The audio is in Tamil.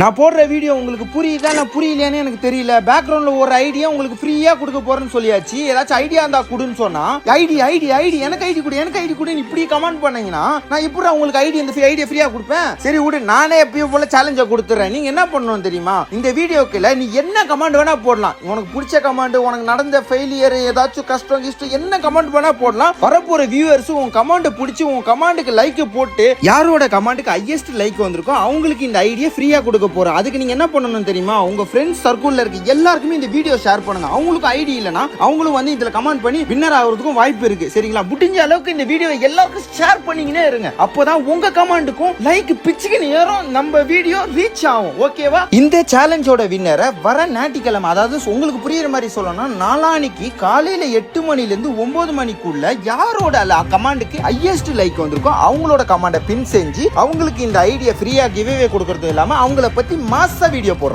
நான் போடுற வீடியோ உங்களுக்கு புரியுதா நான் புரியலையான்னு எனக்கு தெரியல. பேக்ரவுண்ட்ல ஒரு ஐடியா உங்களுக்கு ஃப்ரீயா கொடுக்க போறேன்னு சொல்லியாச்சு. ஏதாச்சும் ஐடியா இருந்தா கொடுன்னு சொன்னா ஐடி ஐடி ஐடி எனக்கு ஐடி கொடு எனக்கு ஐடி கொடுன்னு இப்படி கமெண்ட் பண்ணீங்கன்னா நான் இப்படி உங்களுக்கு ஐடி இந்த ஐடியா ஃப்ரீயா கொடுப்பேன்? சரி விடு நானே எப்பயும் போல சேலஞ்சை கொடுத்துறேன். நீங்க என்ன பண்ணணும் தெரியுமா? இந்த வீடியோக்குல நீ என்ன கமெண்ட் வேணா போடலாம். உனக்கு பிடிச்ச கமெண்ட் உனக்கு நடந்த ஃபெயிலியர் ஏதாச்சும் கஷ்டம் கிஷ்டம் என்ன கமெண்ட் வேணா போடலாம். வரப்போற வியூவர்ஸ் உன் கமெண்ட் பிடிச்சி உன் கமெண்ட்டுக்கு லைக் போட்டு யாரோட கமெண்ட்டுக்கு ஹையஸ்ட் லைக் வந்திருக்கோ அவங்களுக்கு இந்த ஐடியா ஃப்ரீயா கொடுக்க போறோம் அதுக்கு நீங்க என்ன பண்ணணும் தெரியுமா? உங்க ஃப்ரெண்ட்ஸ் சர்க்கிள்ல இருக்க எல்லாருக்குமே இந்த வீடியோ ஷேர் பண்ணுங்க. அவங்களுக்கு ஐடி இல்லனா அவங்களும் வந்து இதுல கமெண்ட் பண்ணி வின்னர் ஆகிறதுக்கும் வாய்ப்பு இருக்கு. சரிங்களா? முடிஞ்ச அளவுக்கு இந்த வீடியோ எல்லாருக்கும் ஷேர் பண்ணிங்கன்னே இருங்க. அப்போதான் உங்க கமெண்ட்டுக்கும் லைக் பிச்சுக்குன்னு ஏறும். நம்ம வீடியோ ரீச் ஆகும். ஓகேவா இந்த சேலஞ்சோட வின்னரை வர ஞாயிற்றுக்கிழமை அதாவது உங்களுக்கு புரியுற மாதிரி சொல்லணும்னா நாளானிக்கு காலையில எட்டு மணில இருந்து ஒன்பது மணிக்குள்ள யாரோட கமாண்டுக்கு ஹையஸ்ட் லைக் வந்திருக்கோ அவங்களோட கமாண்டை பின் செஞ்சு அவங்களுக்கு இந்த ஐடியா ஃப்ரீயா கிவ்வே கொடுக்கறது இல்லாம அவங்கள பத்தி மாச வீடியோ போடுறோம்.